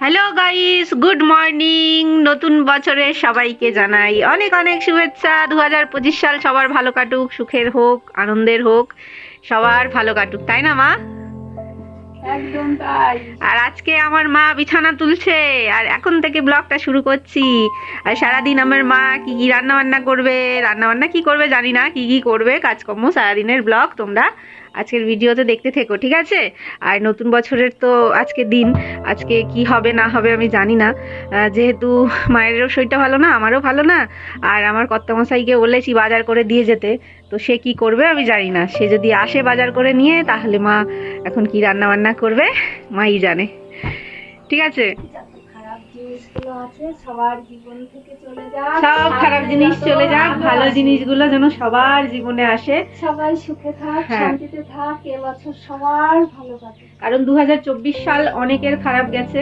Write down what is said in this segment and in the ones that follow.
Hello guys good morning নতুন বছরে সবাইকে জানাই অনেক অনেক শুভেচ্ছা। দু হাজার পঁচিশ সাল সবার ভালো কাটুক সুখের হোক আনন্দের হোক সবার ভালো কাটুক। তাই না মা? একদম তাই। আর আজকে আমার মা বিছানা তুলছে। আর এখন থেকে ব্লগটা শুরু করছি। আর সারাদিন আমার মা কি কি রান্না বান্না করবে রান্না বান্না কি করবে জানি না কি কি করবে। কাজকর্ম সারাদিনের ব্লগ তোমরা আজকের ভিডিওতে দেখতে থেকো, ঠিক আছে? আর নতুন বছরের তো আজকে দিন, আজকে কি হবে, না হবে আমি জানি না। যেহেতু মায়েরও শরীরটা ভালো না, আমারও ভালো না, আর আমার কর্তামশাইকে বলেছি বাজার করে দিয়ে যেতে, তো সে কি করবে আমি জানি না। সে যদি আসে বাজার করে নিয়ে, তাহলে মা এখন কি রান্না বান্না করবে? মাই জানে। ঠিক আছে? জিনিসগুলো আছে সবার জীবন থেকে চলে যাক সব খারাপ জিনিস চলে যাক ভালো জিনিসগুলো যেন সবার জীবনে আসে। সবাই সুখে থাক হ্যাঁ। শান্তিতে থাক এবছর সবার ভালো কাটে কারণ দু সাল অনেকের খারাপ গেছে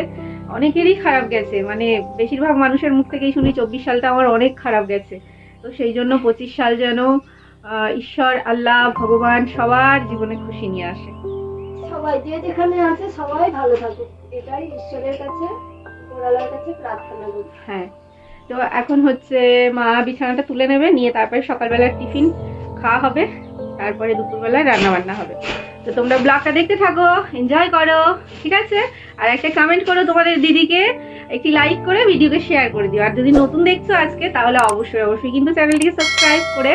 অনেকেরই খারাপ গেছে মানে বেশিরভাগ মানুষের মুখ থেকেই শুনি চব্বিশ সালটা আমার অনেক খারাপ গেছে। তো সেই জন্য পঁচিশ সাল যেন ঈশ্বর আল্লাহ ভগবান সবার জীবনে খুশি নিয়ে আসে। সবাই যে যেখানে আছে সবাই ভালো থাকুক এটাই ঈশ্বরের কাছে হ্যাঁ। তো এখন হচ্ছে মা বিছানাটা তুলে নেবে, নিয়ে তারপরে সকালবেলার টিফিন খাওয়া হবে, তারপরে দুপুরবেলায় রান্না বান্না হবে। তো তোমরা ব্লগটা দেখতে থাকো এনজয় করো, ঠিক আছে? আর একটা কমেন্ট করো তোমাদের দিদিকে, একটি লাইক করে ভিডিওকে শেয়ার করে দিও। আর যদি নতুন দেখছ আজকে, তাহলে অবশ্যই অবশ্যই কিন্তু চ্যানেলটিকে সাবস্ক্রাইব করে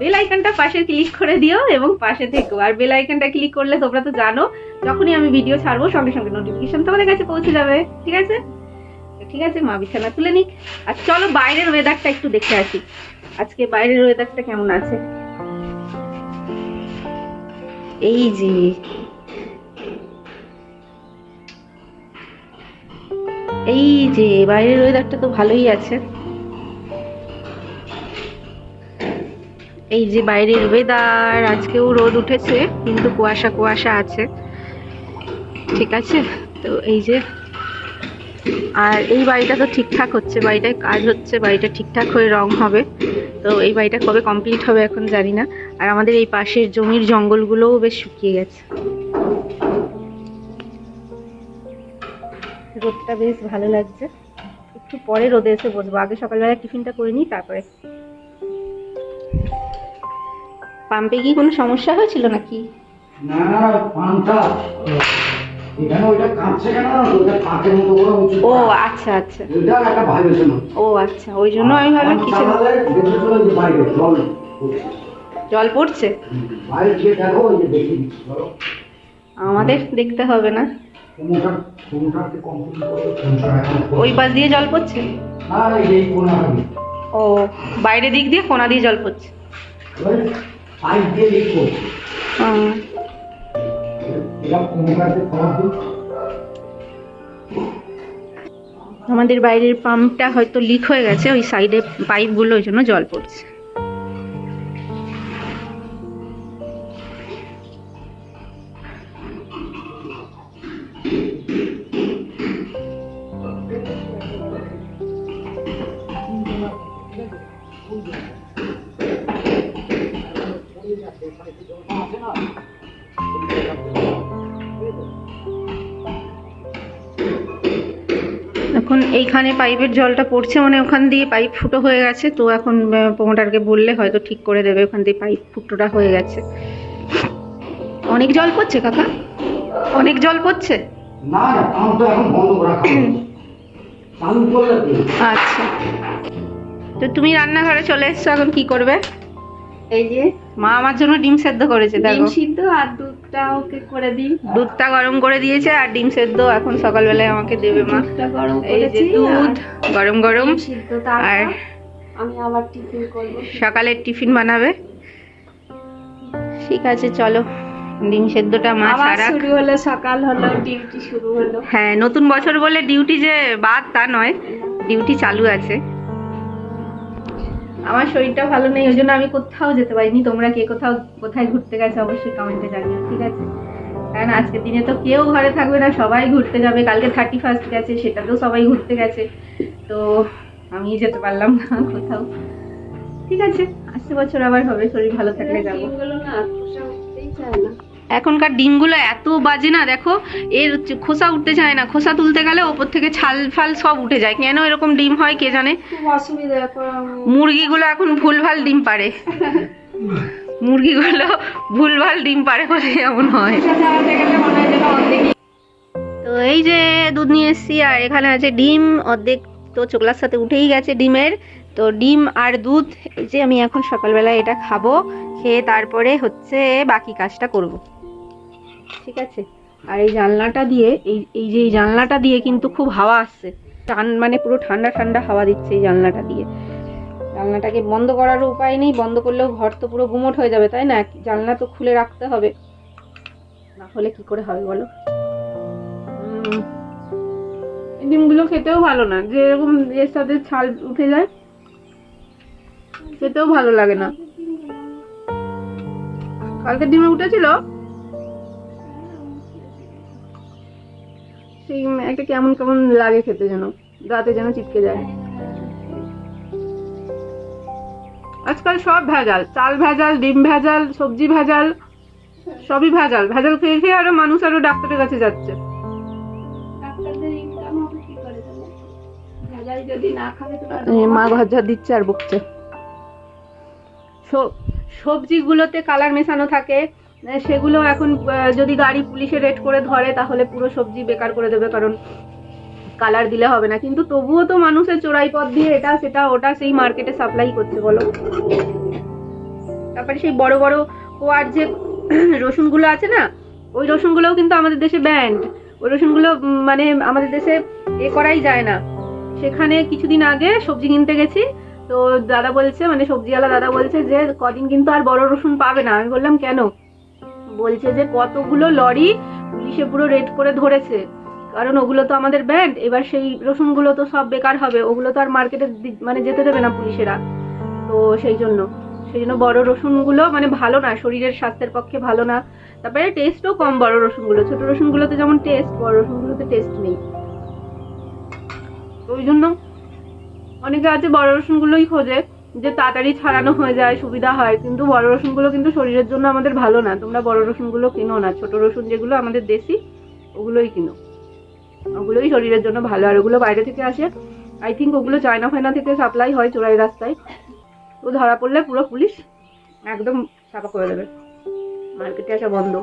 বেল আইকনটা পাশে ক্লিক করে দিও এবং পাশে থেকো। আর বেল আইকনটা ক্লিক করলে তোমরা তো জানো, যখনই আমি ভিডিও ছাড়বো, সঙ্গে সঙ্গে নোটিফিকেশন তোমাদের কাছে পৌঁছে যাবে, ঠিক আছে? ঠিক আছে? মা, বিছানা তুলে নিক। আর চলো বাইরের ওয়েদারটা একটু দেখে আসি। আজকে বাইরের ওয়েদারটা কেমন আছে? এই যে। এই যে, বাইরের ওয়েদারটা তো ভালোই আছে। এই যে বাইরের ওয়েদার আজকেও রোদ উঠেছে, কিন্তু কুয়াশা কুয়াশা আছে। ঠিক আছে? তো এই যে আর এই বাড়িটা তো ঠিকঠাক হচ্ছে বাড়িটায় কাজ হচ্ছে, বাড়িটা ঠিকঠাক হয়ে রং হবে। তো এই বাড়িটা কবে কমপ্লিট হবে এখন জানি না। আর আমাদের এই পাশের জমির জঙ্গলগুলোও বেশ শুকিয়ে গেছে। রোদটা বেশ ভালো লাগছে। একটু পরে রোদে এসে বসবো। আগে সকালবেলা টিফিনটা করে নিই, তারপরে। পাম্পে কি কোনো সমস্যা হয়েছিল নাকি? না পানটা এখানে ওইটা কাঁপছে কেন? ওইটা কাঁচের মতো করে উঁচু ও আচ্ছা আচ্ছা। ওইটা একটা ভাইব্রেশন ও আচ্ছা ওই জন্য আমি ভাবলাম কিছু বাইরে জল জল পড়ছে? বাইরে গিয়ে দেখো ওই যে দেখি আমাদের দেখতে হবে না। ওই পাশ দিয়ে জল পড়ছে? ও বাইরে দিক দিয়ে কোনা দিয়ে জল পড়ছে? পাইপ দিয়ে লিক করছে আমাদের বাইরের পাম্পটা হয়তো লিক হয়ে গেছে ওই সাইডে পাইপগুলো ওই জন্য জল পড়ছে। এইখানে পাইপের জলটা পড়ছে মানে ওখান দিয়ে পাইপ ফুটো হয়ে গেছে। তো এখন প্রমোটারকে বললে হয়তো ঠিক করে দেবে ওখান দিয়ে পাইপ ফুটোটা হয়ে গেছে। অনেক জল পড়ছে কাকা? অনেক জল পড়ছে? আচ্ছা। তো তুমি রান্নাঘরে চলে এসছো এখন কি করবে? এই যে মা আমার জন্য ডিম সেদ্ধ করেছে ডিম দেখো সিদ্ধ আর দুধটা ওকে করে দিই। দুধটা গরম করে দিয়েছে আর ডিম সেদ্ধ এখন সকালবেলায় আমাকে দেবে মা। গরম এই যে দুধ গরম গরম। আর আমি আবার টিফিন করব। সকালের টিফিন বানাবে। ঠিক আছে চলো। ডিম সেদ্ধটা মা সারা শুরু হলো সকাল হলো ডিউটি শুরু হলো। হ্যাঁ নতুন বছর বলে ডিউটি যে বাদ তা নয়। ডিউটি চালু আছে। আমার শরীরটা ভালো নেই, ওই জন্য আমি কোথাও যেতে পারিনি। তোমরা কে কোথাও, কোথায় ঘুরতে গেছে অবশ্যই কমেন্টে জানিও, ঠিক আছে? কারণ আজকের দিনে তো কেউ ঘরে থাকবে না, সবাই ঘুরতে যাবে। কালকে থার্টি ফার্স্ট গেছে, সেটাতেও সবাই ঘুরতে গেছে। তো আমি যেতে পারলাম না কোথাও। ঠিক আছে আসছে বছর আবার হবে, শরীর ভালো থাকলে যাব। না। এখনকার ডিমগুলো এত বাজে না দেখো এর খোসা উঠতে চায় না খোসা তুলতে গেলে ওপর থেকে ছাল ফাল সব উঠে যায় কেন এরকম ডিম হয় কে জানে? মুরগিগুলো এখন ভুলভাল ডিম পারে মুরগিগুলো ভুলভাল ডিম পারে বলে এমন হয়। তো এই যে দুধ নিয়ে এসছি আর এখানে আছে ডিম অর্ধেক তো চোকলার সাথে উঠেই গেছে ডিমের। তো ডিম আর দুধ এই যে আমি এখন সকালবেলা এটা খাব খেয়ে তারপরে হচ্ছে বাকি কাজটা করব। ঠিক আছে? আর এই জানলাটা দিয়ে, এই এই যে এই জানলাটা দিয়ে কিন্তু খুব হাওয়া আসছে। টান মানে পুরো ঠান্ডা ঠান্ডা হাওয়া দিচ্ছে এই জানলাটা দিয়ে। জানলাটাকে বন্ধ করারও উপায় নেই, বন্ধ করলেও ঘর তো পুরো গুমট হয়ে যাবে, তাই না? জানলা তো খুলে রাখতে হবে। না হলে কি করে হবে বলো? ডিমগুলো খেতেও ভালো না। যে এরকম এর সাথে ছাল উঠে যায়, খেতেও ভালো লাগে না। কালকে ডিমে উঠেছিল? সেই একটা কেমন কেমন লাগে খেতে যেন দাঁতে যেন চিপকে যায়। আজকাল সব ভেজাল চাল ভেজাল ডিম ভেজাল সবজি ভেজাল সবই ভেজাল। ভেজাল খেয়ে খেয়ে আরও মানুষ আরও ডাক্তারের কাছে যাচ্ছে। ডাক্তারদের ইনকাম হবে কি করে তাহলে ভেজাল যদি না খাবে মা ঘর ঝাড় দিচ্ছে আর বকছে। সব- সবজিগুলোতে কালার মেশানো থাকে। সেগুলো এখন যদি গাড়ি পুলিশে রেড করে ধরে, তাহলে পুরো সবজি বেকার করে দেবে, কারণ কালার দিলে হবে না। কিন্তু তবুও তো মানুষের চোরাই পথ দিয়ে এটা, সেটা, ওটা সেই মার্কেটে সাপ্লাই করছে, বলো। তারপরে সেই বড় বড় কোয়ার যে রসুনগুলো আছে না, ওই রসুনগুলোও কিন্তু আমাদের দেশে ব্যান্ড ওই রসুনগুলো মানে আমাদের দেশে এ করাই যায় না। সেখানে কিছুদিন আগে সবজি কিনতে গেছি, তো দাদা বলছে মানে সবজিওয়ালা দাদা বলছে যে, কদিন কিন্তু আর বড় রসুন পাবে না। আমি বললাম, কেন? বলছে যে কতগুলো লরি পুলিশে পুরো রেড করে ধরেছে। কারণ ওগুলো তো আমাদের ব্যান্ড এবার সেই রসুনগুলো তো সব বেকার হবে, ওগুলো তো আর মার্কেটে মানে যেতে দেবে না পুলিশেরা। তো সেই জন্য সেই জন্য বড় রসুনগুলো মানে ভালো না, শরীরের স্বাস্থ্যের পক্ষে ভালো না। তারপরে টেস্টও কম বড় রসুনগুলো, ছোট রসুনগুলোতে যেমন টেস্ট বড় রসুনগুলোতে টেস্ট নেই। তো ওই জন্য অনেকে আছে বড় রসুনগুলোই খোঁজে। যে তাড়াতাড়ি ছাড়ানো হয়ে যায়, সুবিধা হয়। কিন্তু বড় রসুনগুলো কিন্তু শরীরের জন্য আমাদের ভালো না। তোমরা বড় রসুনগুলো কিনো না। ছোট রসুন যেগুলো আমাদের দেশি, ওগুলোই কিনো। ওগুলোই শরীরের জন্য ভালো। আর ওগুলো বাইরে থেকে আসে। আই থিঙ্ক ওগুলো চায়না ফায়না থেকে সাপ্লাই হয় চোরাই রাস্তায়। তো ধরা পড়লে পুরো পুলিশ একদম ছাপা করে দেবে মার্কেটে আসা বন্ধ।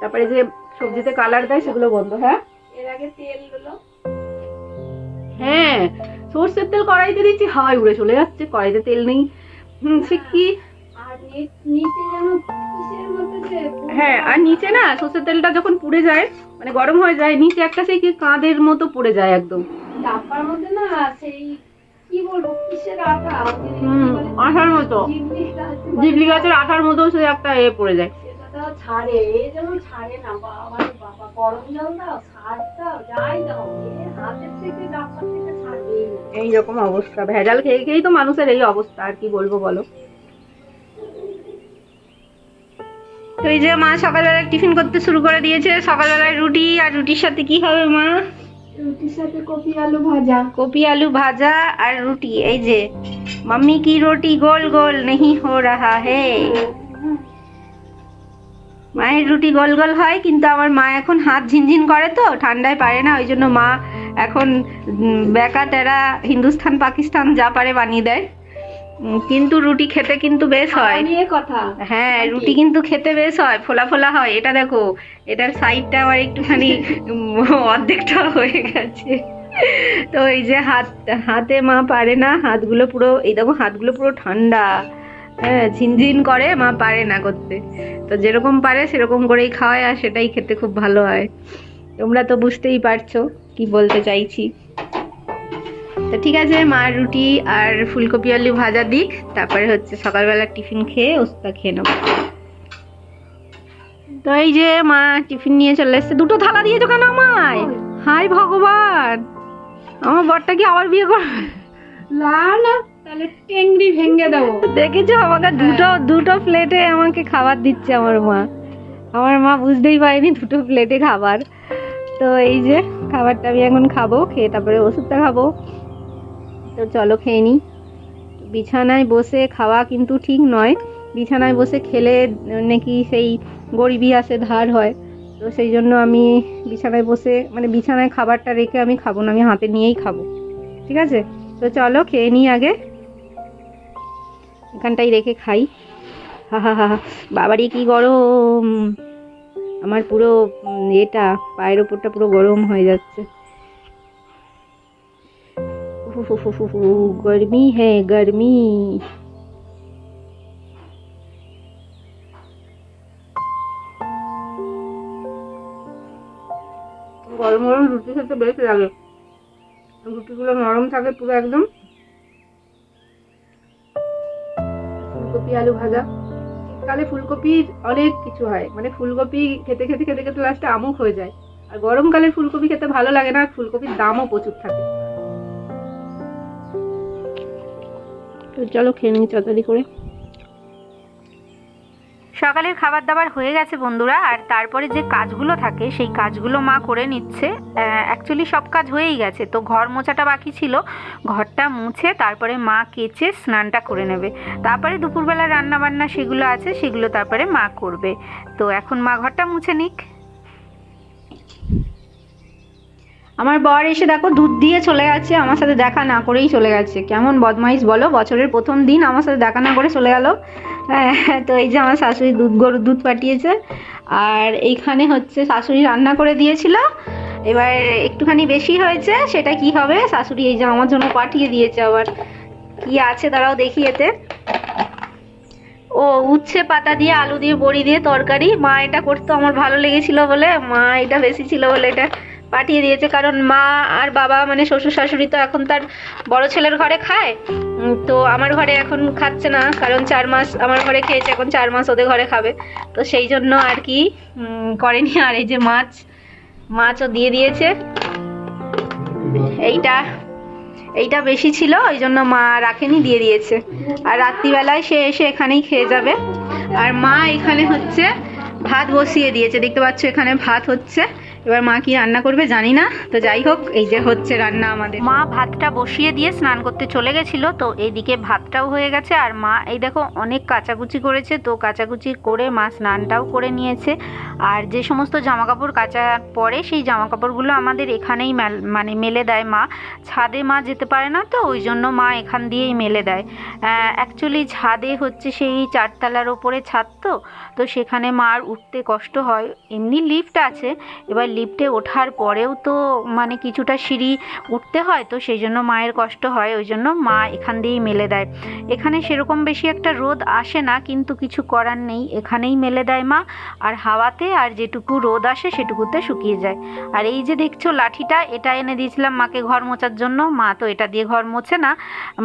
তারপরে যে সবজিতে কালার দেয়, সেগুলো বন্ধ। হ্যাঁ? এর আগে তেলগুলো হ্যাঁ সর্ষের তেল কড়াইতে দিচ্ছি হাওয়ায় উড়ে চলে যাচ্ছে কড়াইতে তেল নেই। হুম সে কি? হ্যাঁ আর নিচে না সর্ষের তেলটা যখন পুড়ে যায় মানে গরম হয়ে যায় নিচে একটা সেই কি কাঁধের মতো পড়ে যায় একদম। ডাব্বার মধ্যে না সেই কি বলব কিসের আঠার মতো। জিবলি গাছের আঠার মতো সে একটা এ পড়ে যায়। তা ছাড়ে এ যেমন ছাড়ে না বাবা বাবা গরম জল দাও ছাড় দাও যাই দাও হাতের থেকে ডাক্তার থেকে ছাড়বেই না। এইরকম অবস্থা ভেজাল খেয়ে খেয়েই তো মানুষের এই অবস্থা আর কি বলব বলো। তো এই যে মা সকালবেলা টিফিন করতে শুরু করে দিয়েছে সকালবেলায় রুটি আর রুটির সাথে কি হবে মা? রুটির সাথে কপি আলু ভাজা। কপি আলু ভাজা আর রুটি এই যে মাম্মি কি রুটি গোল গোল নেহি হো রাহা হে? হ্যাঁ, হ্যাঁ। মায়ের রুটি গোল গোল হয় কিন্তু আমার মা এখন হাত ঝিনঝিন করে তো ঠান্ডায় পারে না ওই জন্য মা এখন বেকা তেরা হিন্দুস্তান পাকিস্তান যা পারে বানিয়ে দেয়। কিন্তু রুটি খেতে কিন্তু বেশ হয়। কথা। হ্যাঁ রুটি কিন্তু খেতে বেশ হয় ফোলা ফোলা হয় এটা দেখো এটার সাইডটা আবার একটুখানি অর্ধেকটা হয়ে গেছে। তো এই যে হাত হাতে মা পারে না হাতগুলো পুরো এই দেখো হাতগুলো পুরো ঠান্ডা। হ্যাঁ ঝিনঝিন করে, মা পারে না করতে। তো যেরকম পারে, সেরকম করেই খাওয়ায় আর সেটাই খেতে খুব ভালো হয়। তোমরা তো বুঝতেই পারছ কি বলতে চাইছি। তো ঠিক আছে, মা রুটি আর ফুলকপি আলু ভাজা দিক, তারপরে হচ্ছে সকালবেলা টিফিন খেয়ে ওষুধটা খেয়ে নেব। তো এই যে মা টিফিন নিয়ে চলে এসছে, দুটো থালা দিয়েছ কেন আমায়? হাই ভগবান! আমার বরটা কি আবার বিয়ে করবে? না না। তাহলে টেংরি ভেঙে দেবো। দেখেছ, আমাকে দুটো দুটো প্লেটে আমাকে খাবার দিচ্ছে আমার মা। আমার মা বুঝতেই পারেনি দুটো প্লেটে খাবার। তো এই যে, খাবারটা আমি এখন খাব, খেয়ে তারপরে ওষুধটা খাব। তো চলো খেয়ে নিই বিছানায় বসে খাওয়া কিন্তু ঠিক নয়। বিছানায় বসে খেলে নাকি সেই গরিবি আসে, ধার হয়। তো সেই জন্য আমি বিছানায় বসে মানে বিছানায় খাবারটা রেখে আমি খাব না, আমি হাতে নিয়েই খাব। ঠিক আছে? তো চলো খেয়ে নিই আগে। এখানটাই রেখে খাই। হা হা হা বাবারই কি গরম! আমার পুরো এটা, পায়ের ওপরটা পুরো গরম হয়ে যাচ্ছে। গরমি হ্যাঁ গরমি। গরম গরম রুটি খেতে বেশ লাগে। রুটিগুলো নরম থাকে পুরো একদম। আলু ভাজা। শীতকালে ফুলকপির অনেক কিছু হয়। মানে ফুলকপি খেতে খেতে খেতে খেতে লাস্টে আমুক হয়ে যায়। আর গরমকালে ফুলকপি খেতে ভালো লাগে না ফুলকপির দামও প্রচুর থাকে। তো চলো খেয়ে নিই তাড়াতাড়ি করে। সকালের খাবার দাবার হয়ে গেছে বন্ধুরা, আর তারপরে যে কাজগুলো থাকে, সেই কাজগুলো মা করে নিচ্ছে। অ্যাকচুয়ালি সব কাজ হয়েই গেছে। তো ঘর মোছাটা বাকি ছিল। ঘরটা মুছে তারপরে মা কেচে স্নানটা করে নেবে। তারপরে দুপুরবেলা রান্না বান্না সেগুলো আছে, সেগুলো তারপরে মা করবে। তো এখন মা ঘরটা মুছে নিক। আমার বর এসে দেখো দুধ দিয়ে চলে গেছে, আমার সাথে দেখা না করেই চলে গেছে। কেমন বদমাইশ বলো, বছরের প্রথম দিন আমার সাথে দেখা না করে চলে গেল। তো এই যে আমার শাশুড়ি দুধ গরুর দুধ পাঠিয়েছে, আর এইখানে হচ্ছে শাশুড়ি রান্না করে দিয়েছিল। এবার একটুখানি বেশি হয়েছে, সেটা কি হবে? শাশুড়ি এই যে আমার জন্য পাঠিয়ে দিয়েছে আবার। কি আছে তারাও দেখি এতে। ও উচ্ছে পাতা দিয়ে আলু দিয়ে বড়ি দিয়ে তরকারি। মা, এটা করতে আমার ভালো লেগেছিল বলে, মা, এটা বেশি ছিল বলে এটা পাঠিয়ে দিয়েছে, কারণ মা আর বাবা মানে শ্বশুর শাশুড়ি তো এখন তার বড় ছেলের ঘরে খায়। তো আমার ঘরে এখন খাচ্ছে না, কারণ চার মাস আমার ঘরে খেয়েছে, এখন চার মাস ওদের ঘরে খাবে। তো সেই জন্য আর কি করেনি। আর এই যে মাছ, মাছও দিয়ে দিয়েছে। এইটা এইটা বেশি ছিল, ওই জন্য মা রাখেনি, দিয়ে দিয়েছে। আর রাত্রিবেলায় সে এসে এখানেই খেয়ে যাবে। আর মা এখানে হচ্ছে ভাত বসিয়ে দিয়েছে। দেখতে পাচ্ছ, এখানে ভাত হচ্ছে। এবার মা কি রান্না করবে জানি না। তো যাই হোক, এই যে হচ্ছে রান্না আমাদের। মা ভাতটা বসিয়ে দিয়ে স্নান করতে চলে গেছিল, তো এইদিকে ভাতটাও হয়ে গেছে। আর মা, এই দেখো, অনেক কাচাকুচি করেছে, তো কাচাকুচি করে মা স্নানটাও করে নিয়েছে। আর যে সমস্ত জামা কাপড় কাচা পরে সেই জামা কাপড়গুলো আমাদের এখানেই মানে মেলে দেয় মা। ছাদে মা যেতে পারে না তো, ওই জন্য মা এখান দিয়েই মেলে দেয়। অ্যাকচুয়ালি ছাদে হচ্ছে সেই চারতলার ওপরে ছাদ তো তো সেখানে মার উঠতে কষ্ট হয়। এমনি লিফট আছে, এবার লিফটে ওঠার পরেও তো মানে কিছুটা সিঁড়ি উঠতে হয়, তো সেই জন্য মায়ের কষ্ট হয়, ওই জন্য মা এখান দিয়েই মেলে দেয়। এখানে সেরকম বেশি একটা রোদ আসে না, কিন্তু কিছু করার নেই। এখানেই মেলে দেয় মা, আর হাওয়াতে আর যেটুকু রোদ আসে সেটুকুতে শুকিয়ে যায়। আর এই যে দেখছ লাঠিটা, এটা এনে দিয়েছিলাম মাকে ঘর মোছার জন্য। মা তো এটা দিয়ে ঘর মোছে না,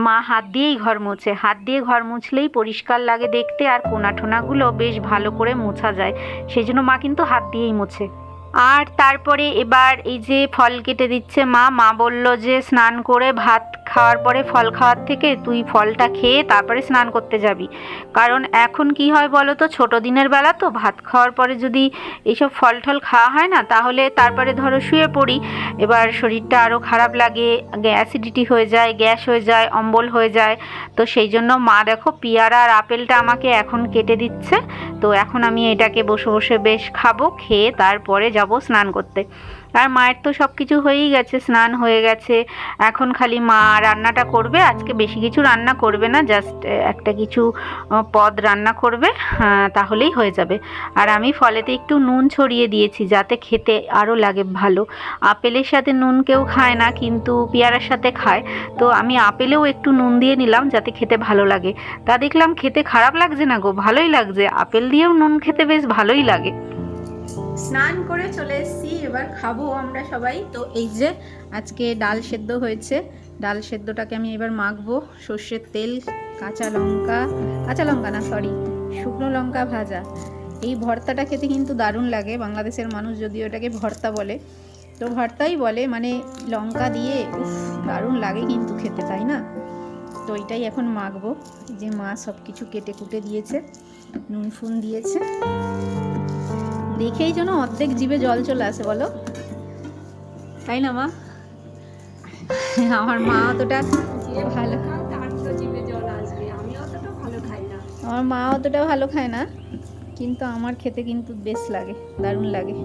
মা হাত দিয়েই ঘর মোছে। হাত দিয়ে ঘর মুছলেই পরিষ্কার লাগে দেখতে, আর কোনা ঠোনাগুলো বেশ ভালো করে মোছা যায়। সেই জন্য মা কিন্তু হাত দিয়েই মোছে। আর তারপরে এবার এই যে ফল কেটে দিচ্ছে মা মা বলল যে স্নান করে ভাত খাওয়ার পরে ফল খাওয়ার থেকে তুই ফলটা খেয়ে তারপরে স্নান করতে যাবি। কারণ এখন কি হয় বলো তো, ছোটো দিনের বেলা তো ভাত খাওয়ার পরে যদি এইসব ফল টল খাওয়া হয় না, তাহলে তারপরে ধরো শুয়ে পড়ি। এবার শরীরটা আরও খারাপ লাগে অ্যাসিডিটি হয়ে যায়, গ্যাস হয়ে যায়, অম্বল হয়ে যায়। তো সেই জন্য মা দেখো পেয়ারা আর আপেলটা আমাকে এখন কেটে দিচ্ছে। তো এখন আমি এটাকে বসে বসে বেশ খাব, খেয়ে তারপরে যাব স্নান করতে। আর মায়ের তো সব কিছু হয়েই গেছে, স্নান হয়ে গেছে। এখন খালি মা রান্নাটা করবে, আজকে বেশি কিছু রান্না করবে না জাস্ট একটা কিছু পদ রান্না করবে তাহলেই হয়ে যাবে। আর আমি ফলেতে একটু নুন ছড়িয়ে দিয়েছি, যাতে খেতে আরও লাগে ভালো। আপেলের সাথে নুন কেউ খায় না, কিন্তু পেয়ারার সাথে খায়। তো আমি আপেলেও একটু নুন দিয়ে নিলাম, যাতে খেতে ভালো লাগে। তা দেখলাম খেতে খারাপ লাগছে না গো, ভালোই লাগছে। আপেল দিয়েও নুন খেতে বেশ ভালোই লাগে। স্নান করে চলে এসেছি, এবার খাব আমরা সবাই। তো এই যে আজকে ডাল সেদ্ধ হয়েছে, ডাল সেদ্ধটাকে আমি এবার মাখবো। সর্ষের তেল, কাঁচা লঙ্কা কাঁচা লঙ্কা না সরি শুকনো লঙ্কা ভাজা। এই ভর্তাটা খেতে কিন্তু দারুণ লাগে, বাংলাদেশের মানুষ যদি ওটাকে ভর্তা বলে। তো ভর্তাই বলে মানে লঙ্কা দিয়ে দারুণ লাগে কিন্তু খেতে, তাই না? তো এটাই এখন মাখবো। যে মা সব কিছু কেটে কুটে দিয়েছে, নুন ফুন দিয়েছে। দেখেই যেন অর্ধেক জিভে জল চলে আসে বলো। তাই না মা? আমার মা অতটা ভালো আমার মা অতটা ভালো খায় না কিন্তু আমার খেতে কিন্তু বেশ লাগে দারুণ লাগে।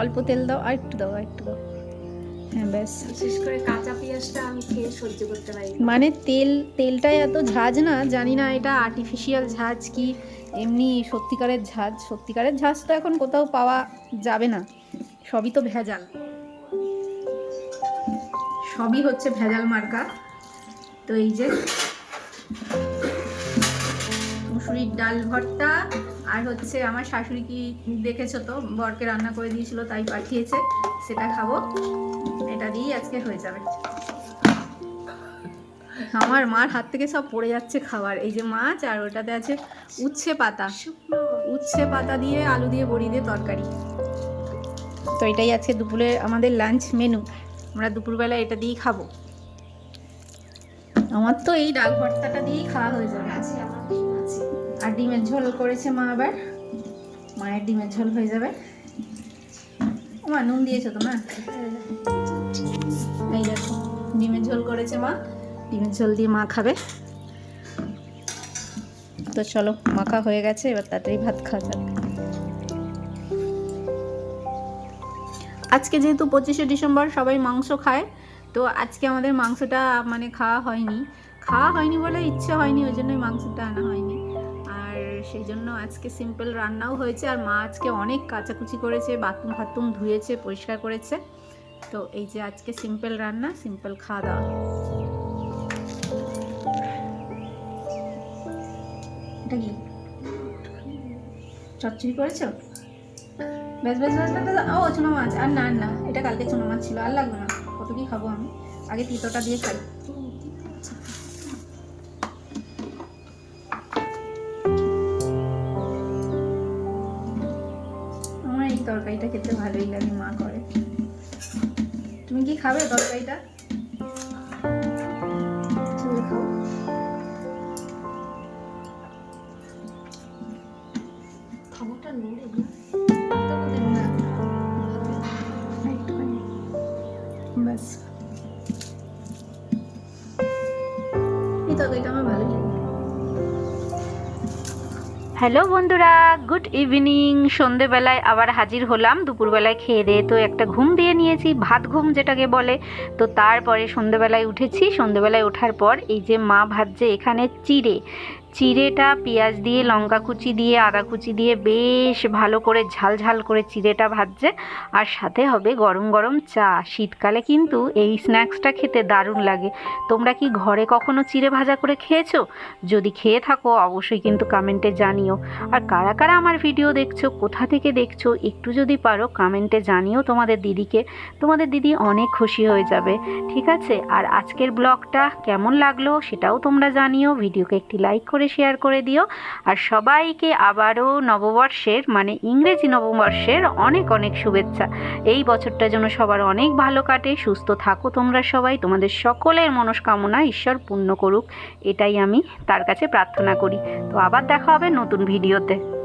অল্প তেল দাও আর একটু দাও আর একটু দাও। হ্যাঁ ব্যাস। বিশেষ করে কাঁচা পেঁয়াজটা আমি খেয়ে সহ্য করতে পারি মানে তেল তেলটাই এত ঝাঁজ না জানি না এটা আর্টিফিশিয়াল ঝাঁজ কি এমনি সত্যিকারের ঝাঁজ। সত্যিকারের ঝাঁজ তো এখন কোথাও পাওয়া যাবে না। সবই তো ভেজাল। সবই হচ্ছে ভেজাল মার্কা। তো এই যে মুসুরির ডাল ভর্তা আর হচ্ছে আমার শাশুড়ি কি দেখেছ তো? বরকে রান্না করে দিয়েছিল তাই পাঠিয়েছে। সেটা খাব। এটা দিয়েই আজকে হয়ে যাবে। আমার মার হাত থেকে সব পড়ে যাচ্ছে খাবার। এই যে মাছ আর ওটাতে আছে উচ্ছে পাতা। উচ্ছে পাতা দিয়ে আলু দিয়ে বড়ি দিয়ে তরকারি। তো এটাই আজকে দুপুরে আমাদের লাঞ্চ মেনু আমরা দুপুরবেলা এটা দিয়েই খাব। আমার তো এই ডাল ভর্তাটা দিয়েই খাওয়া হয়ে যাবে। আর ডিমের ঝোল করেছে মা আবার। মায়ের ডিমের ঝোল হয়ে যাবে। মা নুন দিয়েছ তো না এই দেখো, ডিমের ঝোল করেছে মা। ডিমের ঝোল দিয়ে মা খাবে। তো চলো, মাখা হয়ে গেছে, এবার তাড়াতাড়ি ভাত খাওয়া যাবে আজকে যেহেতু পঁচিশে ডিসেম্বর, সবাই মাংস খায়, তো আজকে আমাদের মাংসটা মানে খাওয়া হয়নি। খাওয়া হয়নি বলে ইচ্ছে হয়নি, ওই জন্যই মাংসটা আনা হয়নি। আর সেই জন্য আজকে সিম্পল রান্নাও হয়েছে, আর মা আজকে অনেক কাচাকুচি করেছে বাথরুম ফাথরুম ধুয়েছে, পরিষ্কার করেছে। তো এই যে আজকে সিম্পল রান্না সিম্পল খাওয়া দাওয়া। এটা কি? চচ্চড়ি করেছ? ব্যাস ব্যাস ব্যাস ব্যাস। ও, চুনো মাছ। আর না না, এটা কালকে চুনো মাছ ছিল, আর লাগবে না। কত কি খাব আমি? আগে তিতোটা দিয়ে খাই। আমার এই তরকারিটা খেতে ভালোই লাগে, মা করে। খাবে তরকারিটা? ব্যাস। এই তরকারিটা আমার ভালো লাগে হ্যালো বন্ধুরা, গুড ইভিনিং। সন্ধেবেলায় আবার হাজির হলাম। দুপুরবেলায় খেয়ে দিয়ে তো একটা ঘুম দিয়ে নিয়েছি, ভাত ঘুম যেটাকে বলে। তো তারপরে সন্ধেবেলায় উঠেছি। সন্ধেবেলায় ওঠার পর এই যে মা ভাজছে এখানে চিড়ে। চিড়েটা পেঁয়াজ দিয়ে, লঙ্কা কুচি দিয়ে, আদা কুচি দিয়ে বেশ ভালো করে ঝাল ঝাল করে চিড়েটা ভাজছে। আর সাথে হবে গরম গরম চা। শীতকালে কিন্তু এই স্ন্যাক্সটা খেতে দারুণ লাগে। তোমরা কি ঘরে কখনো চিড়ে ভাজা করে খেয়েছো? যদি খেয়ে থাকো, অবশ্যই কিন্তু কমেন্টে জানিও। আর কারা কারা আমার ভিডিও দেখছ, কোথা থেকে দেখছ, একটু যদি পারো কমেন্টে জানিও তোমাদের দিদিকে। তোমাদের দিদি অনেক খুশি হয়ে যাবে। ঠিক আছে? আর আজকের ব্লগটা কেমন লাগল সেটাও তোমরা জানিও। ভিডিওকে একটি লাইক করে শেয়ার করে দিও। আর সবাইকে আবারও নববর্ষের মানে ইংরেজি নববর্ষের অনেক অনেক শুভেচ্ছা। এই বছরটা যেন সবার অনেক ভালো কাটে। সুস্থ থাকো তোমরা সবাই। তোমাদের সকলের মনস্কামনা ঈশ্বর পূর্ণ করুক। এটাই আমি তার কাছে প্রার্থনা করি। তো আবার দেখা হবে নতুন ভিডিওতে।